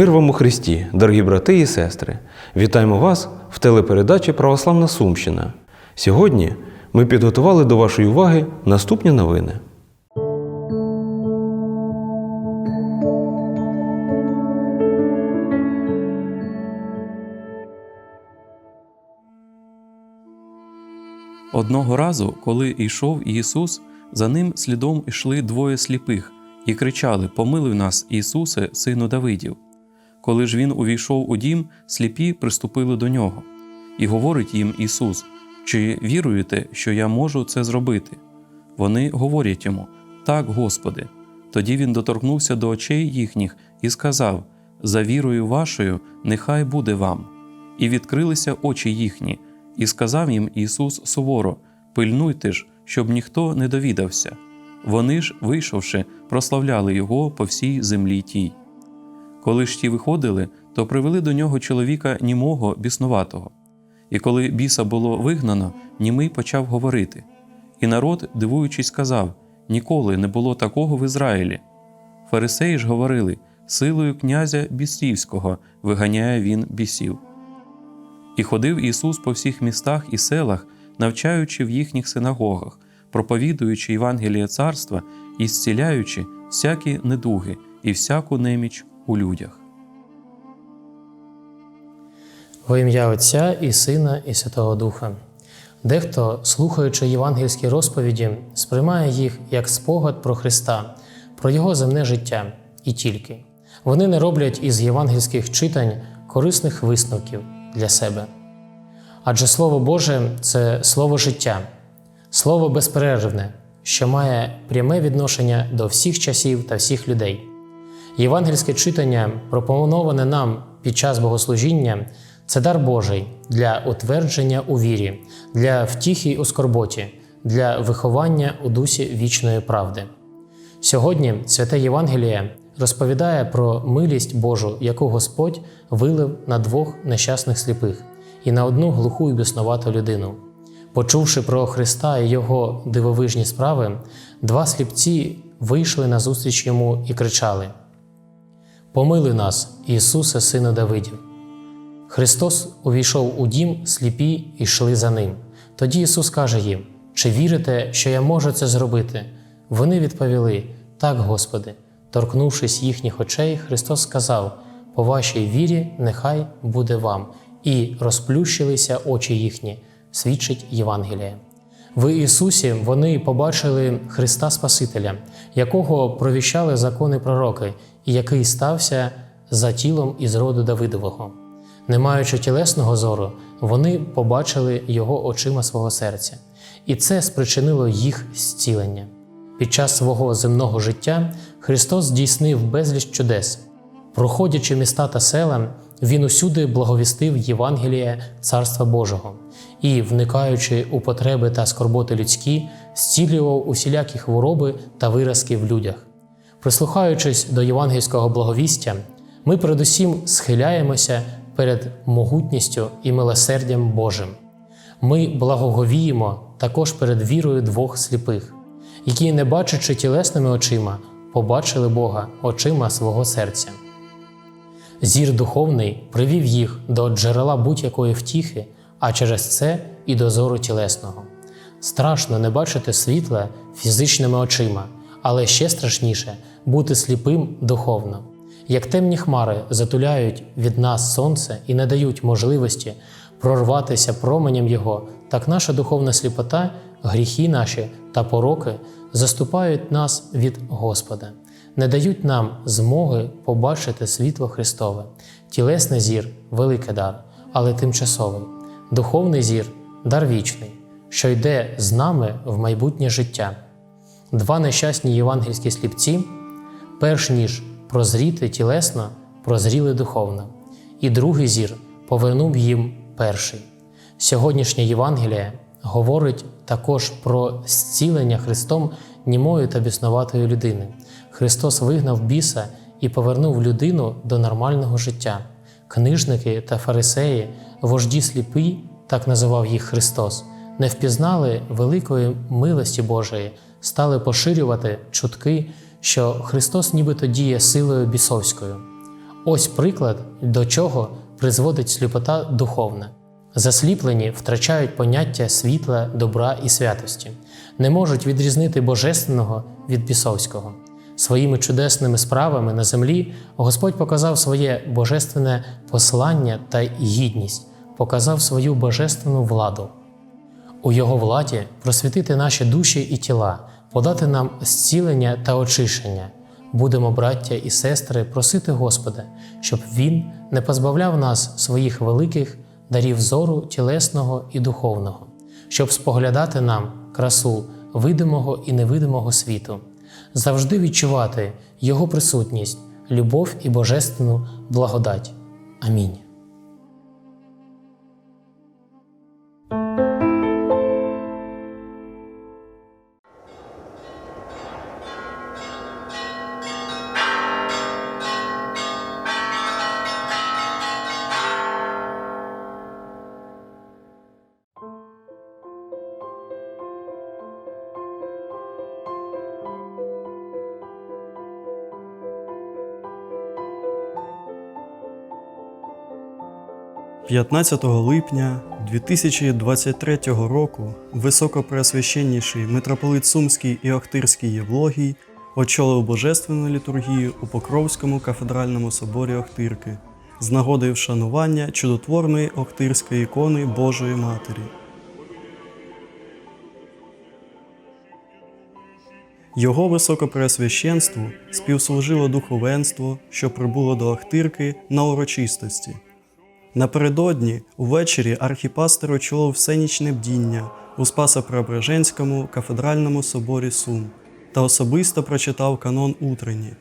Мир вам у Христі, дорогі брати і сестри! Вітаємо вас в телепередачі Православна Сумщина. Сьогодні ми підготували до вашої уваги наступні новини. Одного разу, коли йшов Ісус, за ним слідом йшли двоє сліпих і кричали: Помилуй нас, Ісусе, сину Давидів. Коли ж він увійшов у дім, сліпі приступили до нього, і говорить їм Ісус: Чи віруєте, що я можу це зробити? Вони говорять йому: Так, Господи. Тоді він доторкнувся до очей їхніх і сказав: За вірою вашою, нехай буде вам. І відкрилися очі їхні, і сказав їм Ісус суворо: Пильнуйте ж, щоб ніхто не довідався. Вони ж, вийшовши, прославляли Його по всій землі тій. Коли ж ті виходили, то привели до нього чоловіка німого біснуватого. І коли біса було вигнано, німий почав говорити. І народ, дивуючись, сказав: Ніколи не було такого в Ізраїлі. Фарисеї ж говорили: силою князя бісівського виганяє він бісів. І ходив Ісус по всіх містах і селах, навчаючи в їхніх синагогах, проповідуючи Євангеліє царства і зціляючи всякі недуги і всяку неміч у людях. Во ім'я Отця і Сина, і Святого Духа. Дехто, слухаючи євангельські розповіді, сприймає їх як спогад про Христа, про Його земне життя і тільки. Вони не роблять із євангельських читань корисних висновків для себе. Адже Слово Боже це слово життя, слово безперервне, що має пряме відношення до всіх часів та всіх людей. Євангельське читання, пропоноване нам під час богослужіння, це дар Божий для утвердження у вірі, для втіхи у скорботі, для виховання у дусі вічної правди. Сьогодні святе Євангеліє розповідає про милість Божу, яку Господь вилив на двох нещасних сліпих і на одну глуху і біснувату людину. Почувши про Христа і Його дивовижні справи, два сліпці вийшли назустріч йому і кричали: Помили нас, Ісусе, Сину Давидів. Христос увійшов у дім, сліпі і йшли за ним. Тоді Ісус каже їм: Чи вірите, що я можу це зробити? Вони відповіли: Так, Господи. Торкнувшись їхніх очей, Христос сказав: По вашій вірі, нехай буде вам, і розплющилися очі їхні, свідчить Євангеліє. В Ісусі вони побачили Христа Спасителя, якого провіщали закони пророки, і який стався за тілом із роду Давидового. Не маючи тілесного зору, вони побачили його очима свого серця, і це спричинило їх зцілення. Під час свого земного життя Христос здійснив безліч чудес. Проходячи міста та села, Він усюди благовістив Євангеліє Царства Божого і, вникаючи у потреби та скорботи людські, зцілював усілякі хвороби та виразки в людях. Прислухаючись до євангельського благовістя, ми передусім схиляємося перед могутністю і милосердям Божим. Ми благоговіємо також перед вірою двох сліпих, які, не бачачи тілесними очима, побачили Бога очима свого серця. Зір духовний привів їх до джерела будь-якої втіхи, а через це і до зору тілесного. Страшно не бачити світла фізичними очима, але ще страшніше бути сліпим духовно. Як темні хмари затуляють від нас сонце і не дають можливості прорватися променем Його, так наша духовна сліпота, гріхи наші та пороки заступають нас від Господа, не дають нам змоги побачити світло Христове. Тілесний зір великий дар, але тимчасовий, духовний зір дар вічний, що йде з нами в майбутнє життя. Два нещасні євангельські сліпці, перш ніж прозріти тілесно, прозріли духовно, і другий зір повернув їм перший. Сьогоднішнє Євангеліє говорить також про зцілення Христом німої та біснуватої людини. Христос вигнав біса і повернув людину до нормального життя. Книжники та фарисеї, вожді сліпі, так називав їх Христос, не впізнали великої милості Божої, стали поширювати чутки, що Христос нібито діє силою бісовською. Ось приклад, до чого призводить сліпота духовна. Засліплені втрачають поняття світла, добра і святості, не можуть відрізнити божественного від бісовського. Своїми чудесними справами на землі Господь показав своє божественне послання та гідність, показав свою божественну владу. У Його владі просвітити наші душі і тіла, подати нам зцілення та очищення. Будемо, браття і сестри, просити Господа, щоб Він не позбавляв нас своїх великих дарів зору тілесного і духовного, щоб споглядати нам красу видимого і невидимого світу, завжди відчувати Його присутність, любов і божественну благодать. Амінь. – 15 липня 2023 року високопреосвященніший митрополит Сумський і Охтирський Євлогій очолив божественну літургію у Покровському кафедральному соборі Охтирки з нагоди вшанування чудотворної Охтирської ікони Божої Матері. Його високопреосвященству співслужило духовенство, що прибуло до Охтирки на урочистості. Напередодні увечері архіпастер очолив всенічне бдіння у Спасо-Преображенському кафедральному соборі Сум та особисто прочитав канон утренні.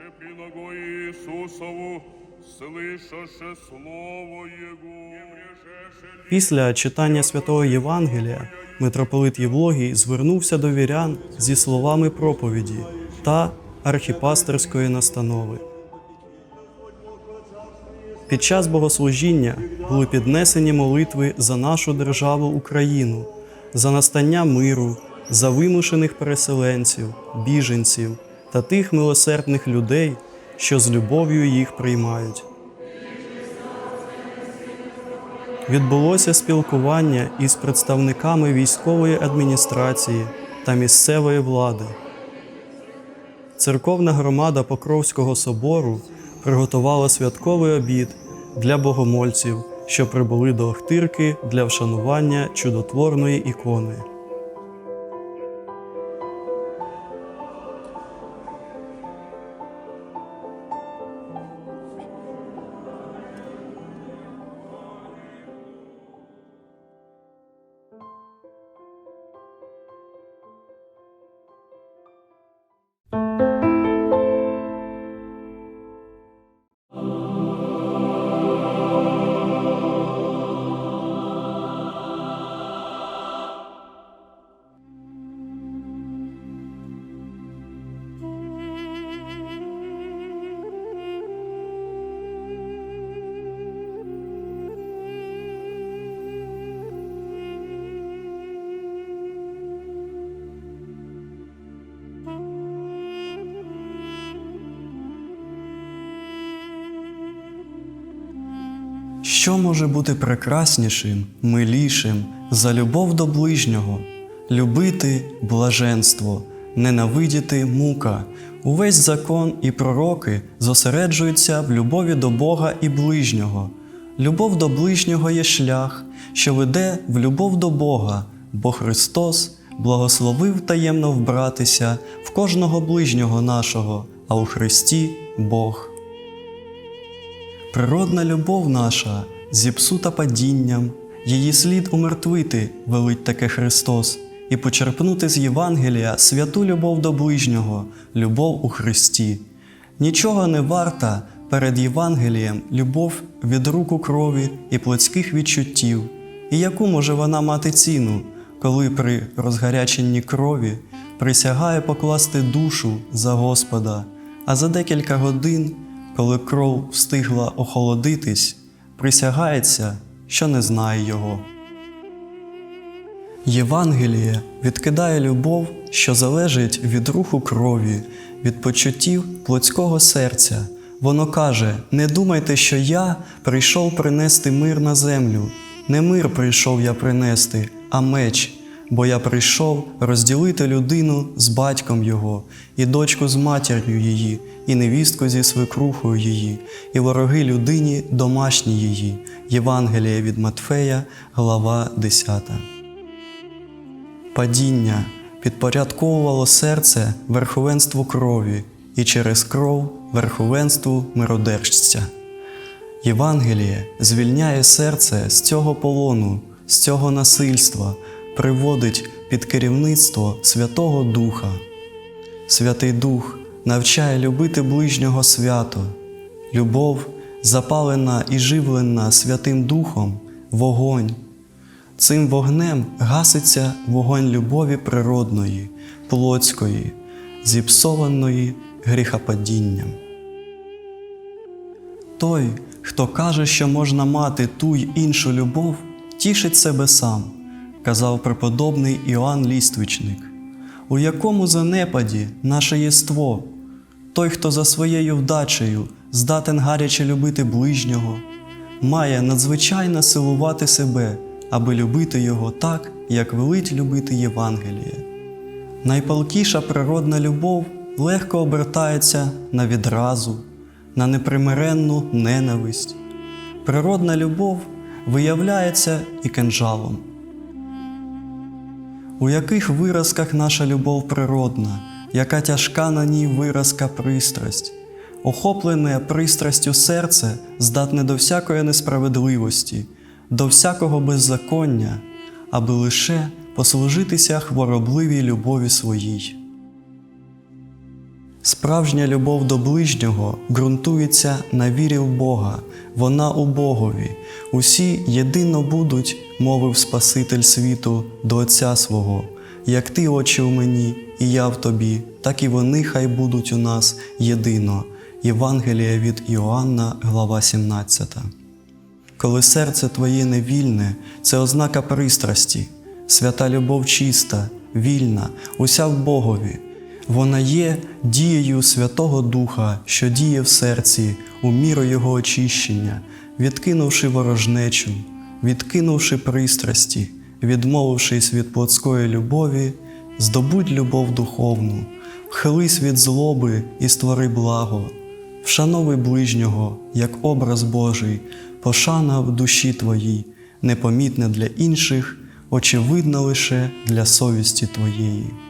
Сече при ногой Иисусову, слышаше слово Его. Після читання святого Євангелія митрополит Євлогій звернувся до вірян зі словами проповіді та архіпастерської настанови. Під час богослужіння були піднесені молитви за нашу державу Україну, за настання миру, за вимушених переселенців, біженців та тих милосердних людей, що з любов'ю їх приймають. Відбулося спілкування із представниками військової адміністрації та місцевої влади. Церковна громада Покровського собору приготувала святковий обід для богомольців, що прибули до Охтирки для вшанування чудотворної ікони. Що може бути прекраснішим, милішим за любов до ближнього, любити блаженство, ненавидіти мука. Увесь закон і пророки зосереджуються в любові до Бога і ближнього. Любов до ближнього є шлях, що веде в любов до Бога, бо Христос благословив таємно вбратися в кожного ближнього нашого, а у Христі Бог. Природна любов наша зіпсута падінням, її слід умертвити, велить таке Христос, і почерпнути з Євангелія святу любов до ближнього, любов у Христі. Нічого не варта перед Євангелієм любов від руку крові і плотських відчуттів. І яку може вона мати ціну, коли при розгаряченні крові присягає покласти душу за Господа, а за декілька годин, коли кров встигла охолодитись, присягається, що не знає його. Євангеліє відкидає любов, що залежить від руху крові, від почуттів плотського серця. Воно каже: не думайте, що я прийшов принести мир на землю. Не мир прийшов я принести, а меч, бо я прийшов розділити людину з батьком його, і дочку з матір'ю її, і невістку зі свекрухою її, і вороги людині домашні її. Євангеліє від Матфея, глава 10. Падіння підпорядковувало серце верховенству крові і через кров верховенству миродержця. Євангеліє звільняє серце з цього полону, з цього насильства, приводить під керівництво Святого Духа. Святий Дух навчає любити ближнього свято. Любов, запалена і живлена Святим Духом, вогонь. Цим вогнем гаситься вогонь любові природної, плотської, зіпсованої гріхопадінням. Той, хто каже, що можна мати ту й іншу любов, тішить себе сам, казав преподобний Іоанн Ліствичник. У якому занепаді наше єство, той, хто за своєю вдачею здатен гаряче любити ближнього, має надзвичайно силувати себе, аби любити його так, як велить любити Євангеліє. Найпалкіша природна любов легко обертається на відразу, на непримиренну ненависть. Природна любов виявляється і кинжалом. У яких виразках наша любов природна, яка тяжка на ній виразка пристрасть, охоплене пристрастю серце здатне до всякої несправедливості, до всякого беззаконня, аби лише послужитися хворобливій любові своїй. Справжня любов до ближнього ґрунтується на вірі в Бога, вона у Богові. Усі єдино будуть, мовив Спаситель світу до Отця свого. Як ти, Отче, у мені, і я в тобі, так і вони хай будуть у нас єдино. Євангелія від Іоанна, глава 17. Коли серце твоє невільне, це ознака пристрасті, свята любов чиста, вільна, уся в Богові. Вона є дією Святого Духа, що діє в серці у міру Його очищення, відкинувши ворожнечу, відкинувши пристрасті, відмовившись від плотської любові, здобудь любов духовну, вхились від злоби і створи благо, вшановуй ближнього, як образ Божий, пошана в душі твоїй, непомітне для інших, очевидна лише для совісті твоєї.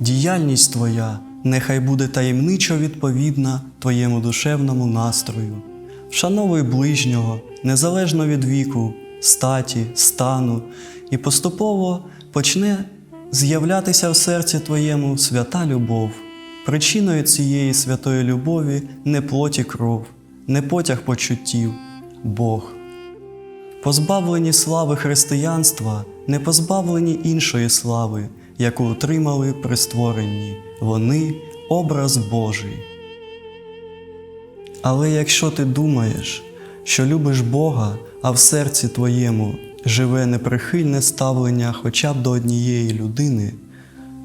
Діяльність Твоя нехай буде таємничо відповідна Твоєму душевному настрою. Вшановуй ближнього, незалежно від віку, статі, стану, і поступово почне з'являтися в серці Твоєму свята любов. Причиною цієї святої любові не плоті кров, не потяг почуттів, Бог. Позбавлені слави християнства, не позбавлені іншої слави, яку отримали при створенні, вони образ Божий. Але якщо ти думаєш, що любиш Бога, а в серці твоєму живе неприхильне ставлення хоча б до однієї людини,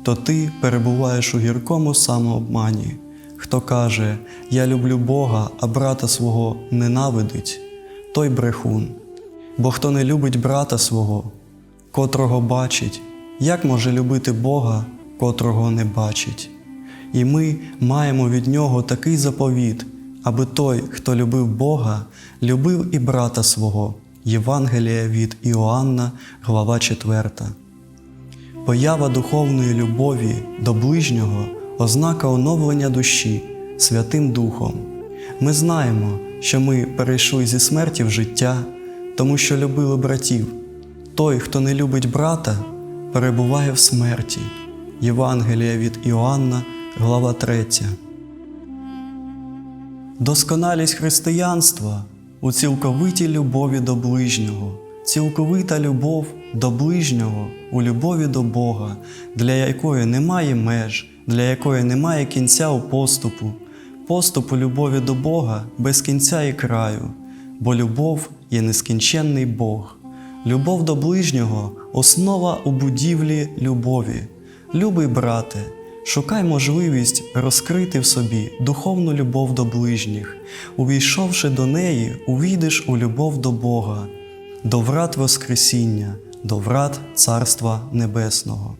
то ти перебуваєш у гіркому самообмані. Хто каже, Я люблю Бога, а брата свого ненавидить, той брехун. Бо хто не любить брата свого, котрого бачить, як може любити Бога, котрого не бачить? І ми маємо від Нього такий заповіт, аби той, хто любив Бога, любив і брата свого. Євангелія від Іоанна, глава 4. Поява духовної любові до ближнього ознака оновлення душі Святим Духом. Ми знаємо, що ми перейшли зі смерті в життя, тому що любили братів. Той, хто не любить брата, перебуває в смерті. Євангелія від Іоанна, глава 3. Досконалість християнства у цілковитій любові до ближнього, цілковита любов до ближнього у любові до Бога, для якої немає меж, для якої немає кінця у поступу, поступ у любові до Бога без кінця і краю, бо любов є нескінченний Бог. Любов до ближнього основа у будівлі любові. Любий брате, шукай можливість розкрити в собі духовну любов до ближніх. Увійшовши до неї, увійдеш у любов до Бога, до врат Воскресіння, до врат Царства Небесного.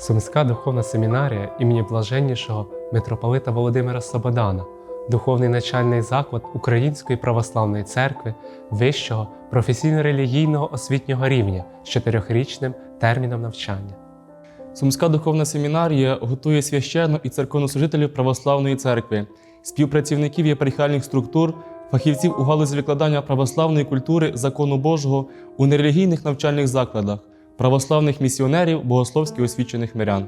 Сумська духовна семінарія імені блаженнішого митрополита Володимира Слободана, духовний начальний заклад Української православної церкви вищого професійно-релігійного освітнього рівня з чотирьохрічним терміном навчання. Сумська духовна семінарія готує священну і церковнослужителів православної церкви, співпрацівників єпархіальних структур, фахівців у галузі викладання православної культури закону Божого у нерелігійних навчальних закладах, православних місіонерів, богословськи освічених мирян.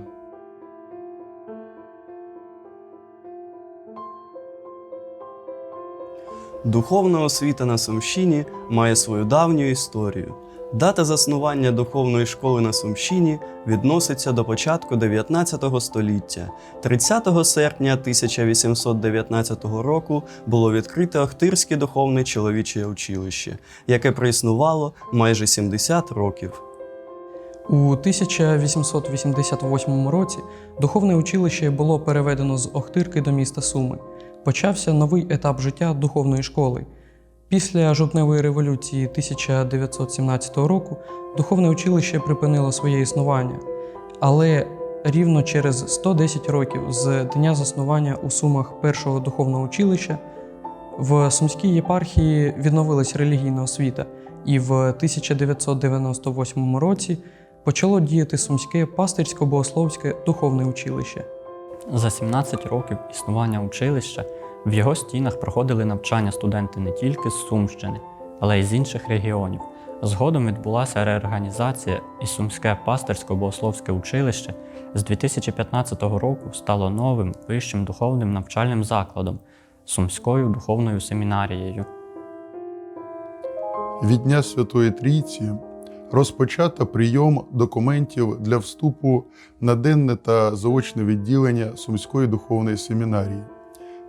Духовна освіта на Сумщині має свою давню історію. Дата заснування духовної школи на Сумщині відноситься до початку 19 століття. 30 серпня 1819 року було відкрите Охтирське духовне чоловіче училище, яке проіснувало майже 70 років. У 1888 році духовне училище було переведено з Охтирки до міста Суми. Почався новий етап життя духовної школи. Після жовтневої революції 1917 року духовне училище припинило своє існування, але рівно через 110 років з дня заснування у Сумах першого духовного училища в Сумській єпархії відновилась релігійна освіта, і в 1998 році почало діяти Сумське пастирсько-богословське духовне училище. За 17 років існування училища в його стінах проходили навчання студенти не тільки з Сумщини, але й з інших регіонів. Згодом відбулася реорганізація, і Сумське пастирсько-богословське училище з 2015 року стало новим вищим духовним навчальним закладом Сумською духовною семінарією. Від Дня Святої Трійці розпочато прийом документів для вступу на денне та заочне відділення Сумської духовної семінарії.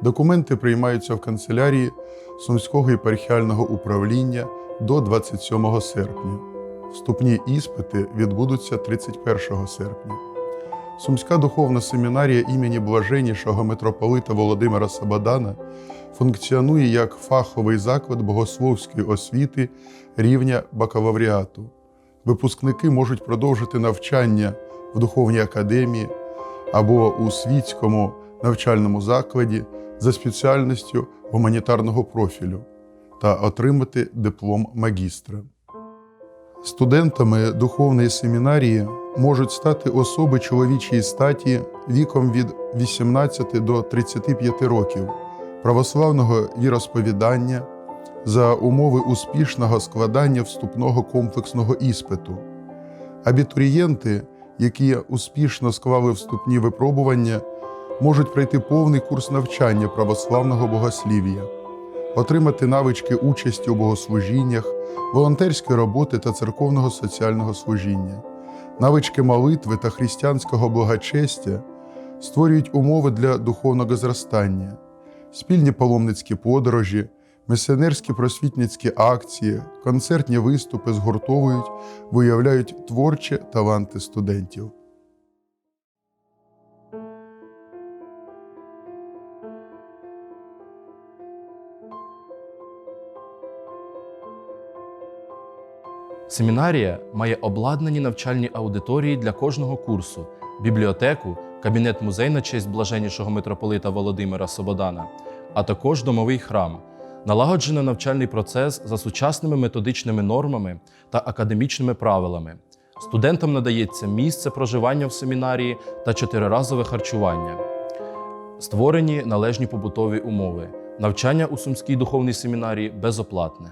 Документи приймаються в канцелярії Сумського єпархіального управління до 27 серпня. Вступні іспити відбудуться 31 серпня. Сумська духовна семінарія імені блаженнішого митрополита Володимира Сабадана функціонує як фаховий заклад богословської освіти рівня бакалавріату. Випускники можуть продовжити навчання в духовній академії або у світському навчальному закладі за спеціальністю гуманітарного профілю та отримати диплом магістра. Студентами духовної семінарії можуть стати особи чоловічої статі віком від 18 до 35 років, православного віросповідання за умови успішного складання вступного комплексного іспиту. Абітурієнти, які успішно склали вступні випробування, можуть пройти повний курс навчання православного богослів'я, отримати навички участі у богослужіннях, волонтерської роботи та церковного соціального служіння, навички молитви та християнського благочестя створюють умови для духовного зростання, спільні паломницькі подорожі, місіонерські просвітницькі акції, концертні виступи згуртовують, виявляють творчі таланти студентів. Семінарія має обладнані навчальні аудиторії для кожного курсу, бібліотеку, кабінет-музей на честь блаженнішого митрополита Володимира Сободана, а також домовий храм. Налагоджено навчальний процес за сучасними методичними нормами та академічними правилами. Студентам надається місце проживання в семінарії та чотириразове харчування. Створені належні побутові умови. Навчання у Сумській духовній семінарії безоплатне.